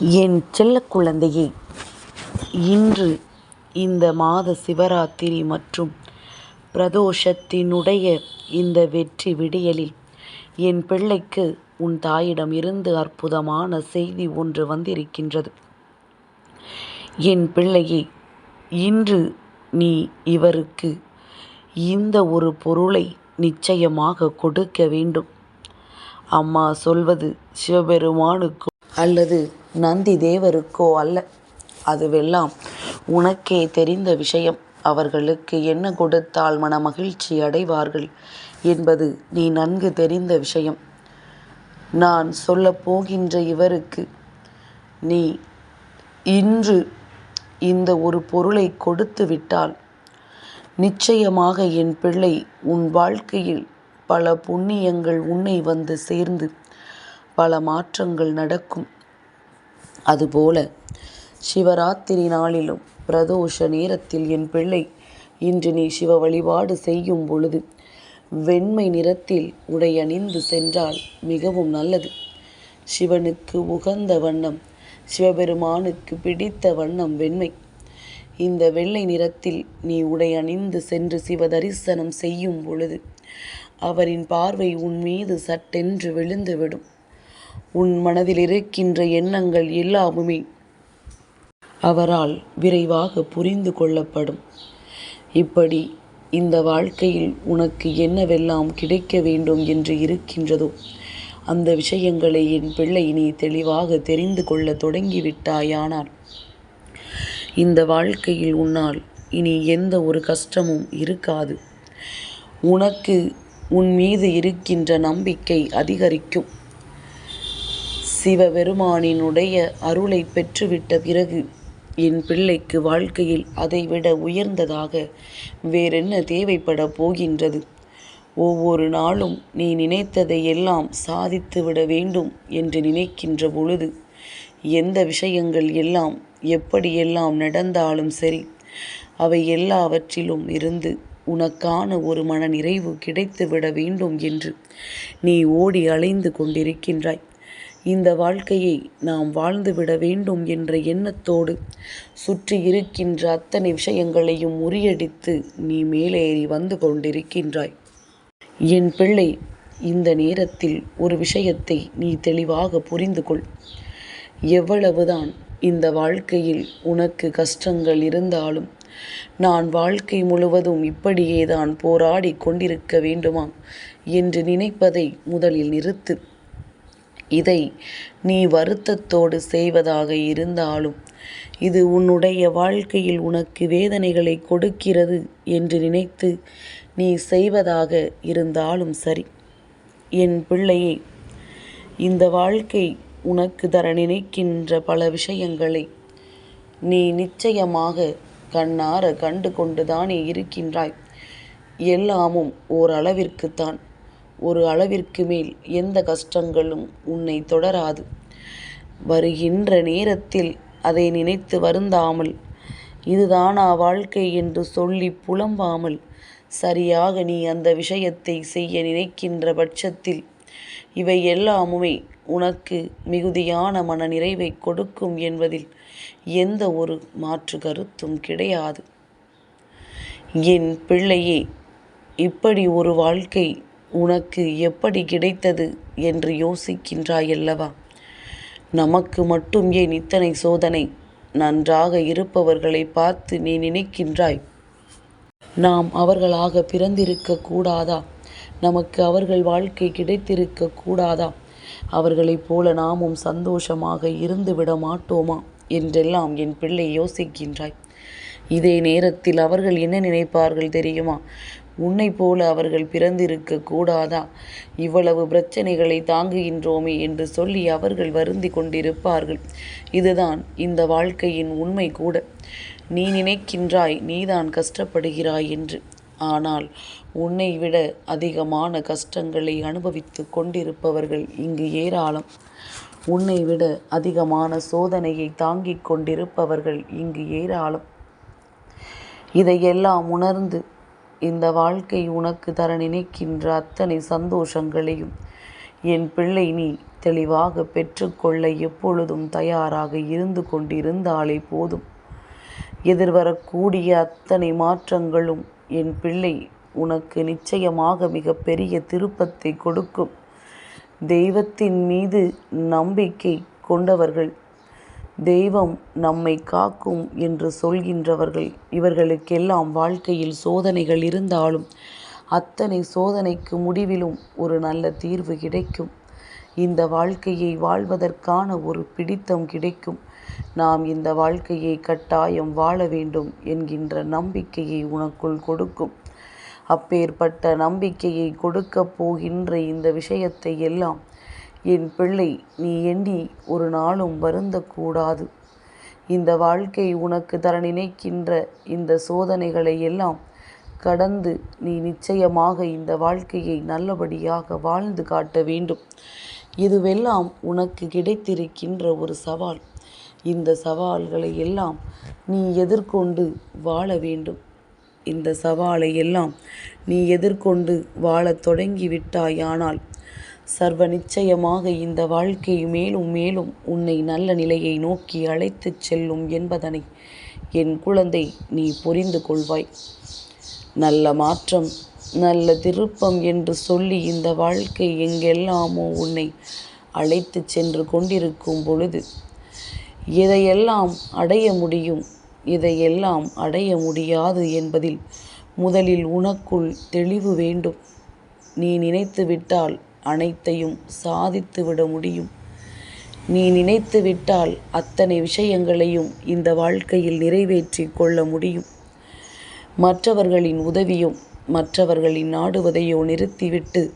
என் செல்ல குழந்தையே இன்று இந்த மாத சிவராத்திரி மற்றும் பிரதோஷத்தினுடைய இந்த வெற்றி விடியலில் என் பிள்ளைக்கு உன் தாயிடம் இருந்து அற்புதமான செய்தி ஒன்று வந்திருக்கின்றது. என் பிள்ளையே இன்று நீ இவருக்கு இந்த ஒரு பொருளை நிச்சயமாக கொடுக்க வேண்டும். அம்மா சொல்வது சிவபெருமானுக்கு அல்லது நந்தி தேவருக்கோ அல்ல. அதுவெல்லாம் உனக்கே தெரிந்த விஷயம். அவர்களுக்கு என்ன கொடுத்தால் மனமகிழ்ச்சி அடைவார்கள் என்பது நீ நன்கு தெரிந்த விஷயம். நான் சொல்ல போகின்ற இவருக்கு நீ இன்று இந்த ஒரு பொருளை கொடுத்து விட்டால் நிச்சயமாக என் பிள்ளை உன் வாழ்க்கையில் பல புண்ணியங்கள் உன்னை வந்து சேர்ந்து பல மாற்றங்கள் நடக்கும். அதுபோல சிவராத்திரி நாளிலும் பிரதோஷ நேரத்தில் என் பிள்ளை இன்று நீ சிவ வழிபாடு செய்யும் பொழுது வெண்மை நிறத்தில் உடை அணிந்து சென்றால் மிகவும் நல்லது. சிவனுக்கு உகந்த வண்ணம் சிவபெருமானுக்கு பிடித்த வண்ணம் வெண்மை. இந்த வெள்ளை நிறத்தில் நீ உடை அணிந்து சென்று சிவ தரிசனம் செய்யும் பொழுது அவரின் பார்வை உன் மீது சட்டென்று விழுந்துவிடும். உன் மனதில் இருக்கின்ற எண்ணங்கள் எல்லாமுமே அவரால் விரைவாக புரிந்து கொள்ளப்படும். இப்படி இந்த வாழ்க்கையில் உனக்கு என்னவெல்லாம் கிடைக்க வேண்டும் என்று இருக்கின்றதோ அந்த விஷயங்களை என் பிள்ளை நீ தெளிவாக தெரிந்து கொள்ள தொடங்கிவிட்டாயானால் இந்த வாழ்க்கையில் உன்னால் இனி எந்த ஒரு கஷ்டமும் இருக்காது. உனக்கு உன் மீது இருக்கின்ற நம்பிக்கை அதிகரிக்கும். சிவபெருமானினுடைய அருளை பெற்றுவிட்ட பிறகு என் பிள்ளைக்கு வாழ்க்கையில் அதைவிட உயர்ந்ததாக வேறென்ன தேவைப்பட போகின்றது? ஒவ்வொரு நாளும் நீ நினைத்ததை எல்லாம் சாதித்துவிட வேண்டும் என்று நினைக்கின்ற பொழுது எந்த விஷயங்கள் எல்லாம் எப்படியெல்லாம் நடந்தாலும் சரி அவை எல்லாவற்றிலும் இருந்து உனக்கான ஒரு மன நிறைவு கிடைத்துவிட வேண்டும் என்று நீ ஓடி அலைந்து கொண்டிருக்கின்றாய். இந்த வாழ்க்கையை நாம் வாழ்ந்துவிட வேண்டும் என்ற எண்ணத்தோடு சுற்றி இருக்கின்ற அத்தனை விஷயங்களையும் முறியடித்து நீ மேலேறி வந்து கொண்டிருக்கின்றாய். என் பிள்ளை இந்த நேரத்தில் ஒரு விஷயத்தை நீ தெளிவாக புரிந்து கொள். எவ்வளவுதான் இந்த வாழ்க்கையில் உனக்கு கஷ்டங்கள் இருந்தாலும் நான் வாழ்க்கை முழுவதும் இப்படியே தான் போராடி கொண்டிருக்க வேண்டுமா என்று நினைப்பதை முதலில் நிறுத்து. இதை நீ வருத்தத்தோடு செய்வதாக இருந்தாலும் இது உன்னுடைய வாழ்க்கையில் உனக்கு வேதனைகளை கொடுக்கிறது என்று நினைத்து நீ செய்வதாக இருந்தாலும் சரி. என் பிள்ளையே இந்த வாழ்க்கை உனக்கு தர நினைக்கின்ற பல விஷயங்களை நீ நிச்சயமாக கண்ணார கண்டு கொண்டுதானே இருக்கின்றாய். எல்லாமும் ஓரளவிற்குத்தான். ஒரு அளவிற்கு மேல் எந்த கஷ்டங்களும் உன்னை தொடராது. வருகின்ற நேரத்தில் அதை நினைத்து வருந்தாமல் இதுதானா வாழ்க்கை? என்று சொல்லி புலம்பாமல் சரியாக நீ அந்த விஷயத்தை செய்ய நினைக்கின்ற பட்சத்தில் இவை எல்லாமுமே உனக்கு மிகுதியான மன நிறைவை கொடுக்கும் என்பதில் எந்த ஒரு மாற்று கருத்தும் கிடையாது. என் பிள்ளையே இப்படி ஒரு வாழ்க்கை உனக்கு எப்படி கிடைத்தது? என்று யோசிக்கின்றாயல்லவா. நமக்கு மட்டும் ஏன் இத்தனை சோதனை? நன்றாக இருப்பவர்களை பார்த்து நீ நினைக்கின்றாய். நாம் அவர்களாக பிறந்திருக்க கூடாதா? நமக்கு அவர்கள் வாழ்க்கை கிடைத்திருக்க கூடாதா? அவர்களைப் போல நாமும் சந்தோஷமாக இருந்துவிட மாட்டோமா? என்றெல்லாம் என் பிள்ளை யோசிக்கின்றாய். இதே நேரத்தில் அவர்கள் என்ன நினைப்பார்கள் தெரியுமா? உன்னை போல அவர்கள் பிறந்திருக்க கூடாதா? இவ்வளவு பிரச்சனைகளை தாங்குகின்றோமே என்று சொல்லி அவர்கள் வருந்தி கொண்டிருப்பார்கள். இதுதான் இந்த வாழ்க்கையின் உண்மை கூட. நீ நினைக்கின்றாய் நீதான் கஷ்டப்படுகிறாய் என்று. ஆனால் உன்னை விட அதிகமான கஷ்டங்களை அனுபவித்து கொண்டிருப்பவர்கள் இங்கு ஏராளம். உன்னை விட அதிகமான சோதனையை தாங்கிக் கொண்டிருப்பவர்கள் இங்கு ஏராளம். இதையெல்லாம் உணர்ந்து இந்த வாழ்க்கை உனக்கு தர நினைக்கின்ற அத்தனை சந்தோஷங்களையும் என் பிள்ளை நீ தெளிவாக பெற்றுக்கொள்ள எப்பொழுதும் தயாராக இருந்து கொண்டிருந்தாலே போதும். எதிர்வரக்கூடிய அத்தனை மாற்றங்களும் என் பிள்ளை உனக்கு நிச்சயமாக மிகப்பெரிய திருப்பத்தை கொடுக்கும். தெய்வத்தின் மீது நம்பிக்கை கொண்டவர்கள் தெய்வம் நம்மை காக்கும் என்று சொல்கின்றவர்கள். இவர்களுக்கெல்லாம் வாழ்க்கையில் சோதனைகள் இருந்தாலும் அத்தனை சோதனைக்கு முடிவிலும் ஒரு நல்ல தீர்வு கிடைக்கும். இந்த வாழ்க்கையை வாழ்வதற்கான ஒரு பிடித்தம் கிடைக்கும். நாம் இந்த வாழ்க்கையை கட்டாயம் வாழ வேண்டும் என்கின்ற நம்பிக்கையை உனக்குள் கொடுக்கும். அப்பேற்பட்ட நம்பிக்கையை கொடுக்கப் போகின்ற இந்த விஷயத்தை எல்லாம் என் பிள்ளை நீ எண்ணி ஒரு நாளும் வருந்தக்கூடாது. இந்த வாழ்க்கை உனக்கு தர நினைக்கின்ற இந்த சோதனைகளை எல்லாம் கடந்து நீ நிச்சயமாக இந்த வாழ்க்கையை நல்லபடியாக வாழ்ந்து காட்ட வேண்டும். இதுவெல்லாம் உனக்கு கிடைத்திருக்கின்ற ஒரு சவால். இந்த சவால்களை எல்லாம் நீ எதிர்கொண்டு வாழ வேண்டும். இந்த சவாலை எல்லாம் நீ எதிர்கொண்டு வாழத் தொடங்கிவிட்டாயானால் சர்வ நிச்சயமாக இந்த வாழ்க்கை மேலும் மேலும் உன்னை நல்ல நிலையை நோக்கி அழைத்துச் செல்லும் என்பதனை என் குழந்தை நீ புரிந்து கொள்வாய். நல்ல மாற்றம் நல்ல திருப்பம் என்று சொல்லி இந்த வாழ்க்கை எங்கெல்லாமோ உன்னை அழைத்துச் சென்று கொண்டிருக்கும் பொழுது இதையெல்லாம் அடைய முடியும் இதையெல்லாம் அடைய முடியாது என்பதில் முதலில் உனக்குள் தெளிவு வேண்டும். நீ நினைத்து விட்டால் அனைத்தையும் சாதித்து விட முடியும். நீ நினைத்து விட்டால் அத்தனை விஷயங்களையும் இந்த வாழ்க்கையில் நிறைவேற்றி கொள்ள முடியும். மற்றவர்களின் உதவியும் மற்றவர்களின் நாடுவதையோ நிறுத்திவிட்டு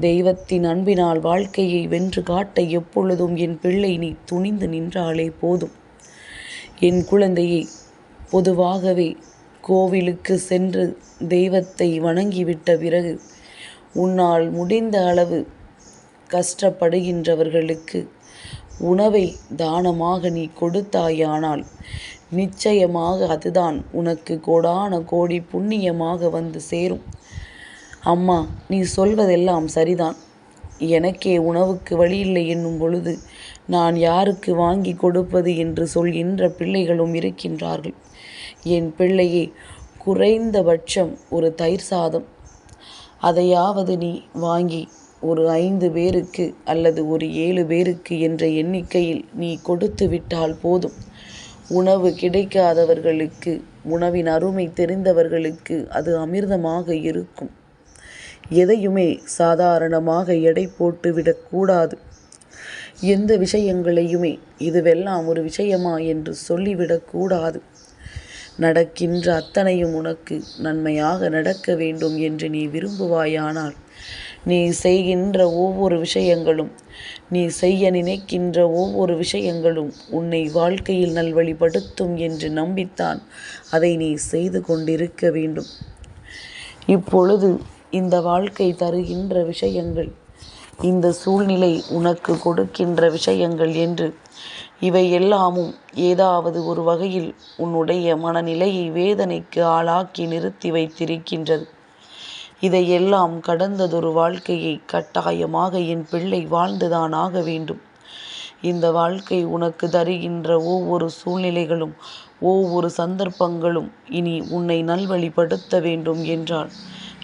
தெய்வத்தின் அன்பினால் வாழ்க்கையை வென்று காட்ட எப்பொழுதும் என் பிள்ளை நீ துணிந்து நின்றாலே போதும். என் குழந்தையை பொதுவாகவே கோவிலுக்கு சென்று தெய்வத்தை வணங்கிவிட்ட பிறகு உன்னால் முடிந்த அளவு கஷ்டப்படுகின்றவர்களுக்கு உணவை தானமாக நீ கொடுத்தாயானால் நிச்சயமாக அதுதான் உனக்கு கோடான கோடி புண்ணியமாக வந்து சேரும். அம்மா நீ சொல்வதெல்லாம் சரிதான். எனக்கே உணவுக்கு வழியில்லை என்னும் பொழுது நான் யாருக்கு வாங்கி கொடுப்பது என்று சொல்கின்ற பிள்ளைகளும் இருக்கின்றார்கள். என் பிள்ளையே குறைந்தபட்சம் ஒரு தயிர் சாதம். அதையாவது நீ வாங்கி ஒரு ஐந்து பேருக்கு அல்லது ஒரு ஏழு பேருக்கு என்ற எண்ணிக்கையில் நீ கொடுத்து விட்டால் போதும். உணவு கிடைக்காதவர்களுக்கு உணவின் அருமை தெரிந்தவர்களுக்கு அது அமிர்தமாக இருக்கும். எதையுமே சாதாரணமாக எடை போட்டு விடக்கூடாது எந்த விஷயங்களையுமே இதுவெல்லாம் ஒரு விஷயமா என்று சொல்லிவிடக்கூடாது நடக்கின்ற அத்தனையும் உனக்கு நன்மையாக நடக்க வேண்டும் என்று நீ விரும்புவாயானால் நீ செய்கின்ற ஒவ்வொரு விஷயங்களும் நீ செய்ய நினைக்கின்ற ஒவ்வொரு விஷயங்களும் உன்னை வாழ்க்கையில் நல்வழிப்படுத்தும் என்று நம்பித்தான் அதை நீ செய்து கொண்டிருக்க வேண்டும். இப்பொழுது இந்த வாழ்க்கை தருகின்ற விஷயங்கள் இந்த சூழ்நிலை உனக்கு கொடுக்கின்ற விஷயங்கள் என்று. இவை எல்லாமும் ஏதாவது ஒரு வகையில் உன்னுடைய மனநிலையை வேதனைக்கு ஆளாக்கி நிறுத்தி வைத்திருக்கின்றது. இதையெல்லாம் கடந்ததொரு வாழ்க்கையை கட்டாயமாக என் பிள்ளை வாழ்ந்துதான் ஆக வேண்டும். இந்த வாழ்க்கை உனக்கு தருகின்ற ஒவ்வொரு சூழ்நிலைகளும் ஒவ்வொரு சந்தர்ப்பங்களும் இனி உன்னை நல்வழிப்படுத்த வேண்டும் என்றால்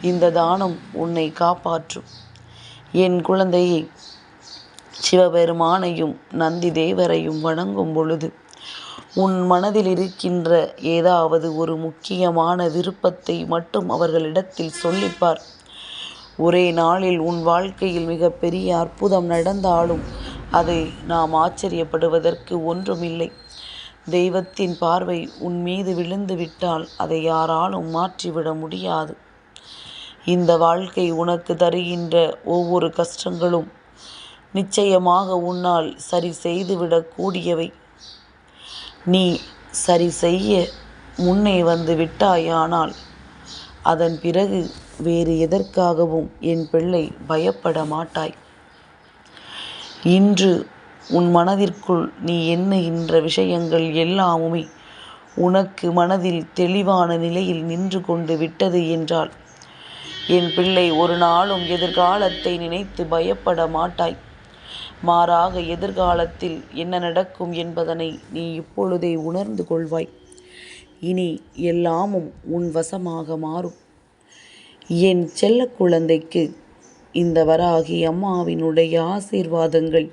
இந்த தானம் உன்னை காப்பாற்றும். என் குழந்தையை சிவபெருமானையும் நந்தி தேவரையும் வணங்கும் பொழுது உன் மனதில் இருக்கின்ற ஏதாவது ஒரு முக்கியமான விருப்பத்தை மட்டும் அவர்களிடத்தில் சொல்லிப்பார். ஒரே நாளில் உன் வாழ்க்கையில் மிகப்பெரிய அற்புதம் நடந்தாலும் அதை நாம் ஆச்சரியப்படுவதற்கு ஒன்றுமில்லை. தெய்வத்தின் பார்வை உன் மீது விழுந்து விட்டால் அதை யாராலும் மாற்றிவிட முடியாது. இந்த வாழ்க்கை உனக்கு தருகின்ற ஒவ்வொரு கஷ்டங்களும் நிச்சயமாக உன்னால் சரி செய்துவிடக்கூடியவை நீ சரி செய்ய முன்னே வந்து விட்டாயானால் அதன் பிறகு வேறு எதற்காகவும் என் பிள்ளை பயப்பட மாட்டாய். இன்று உன் மனதிற்குள் நீ எண்ணுகின்ற விஷயங்கள் எல்லாமுமே உனக்கு மனதில் தெளிவான நிலையில் நின்று கொண்டு விட்டது என்றால் என் பிள்ளை ஒரு நாளும் எதிர்காலத்தை நினைத்து பயப்பட மாட்டாய். மாறாக எதிர்காலத்தில் என்ன நடக்கும் என்பதனை நீ இப்பொழுதே உணர்ந்து கொள்வாய். இனி எல்லாமும் உன் வசமாக மாறும். என் செல்ல குழந்தைக்கு இந்த வராகி அம்மாவினுடைய ஆசீர்வாதங்கள்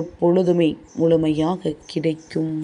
எப்பொழுதுமே முழுமையாக கிடைக்கும்.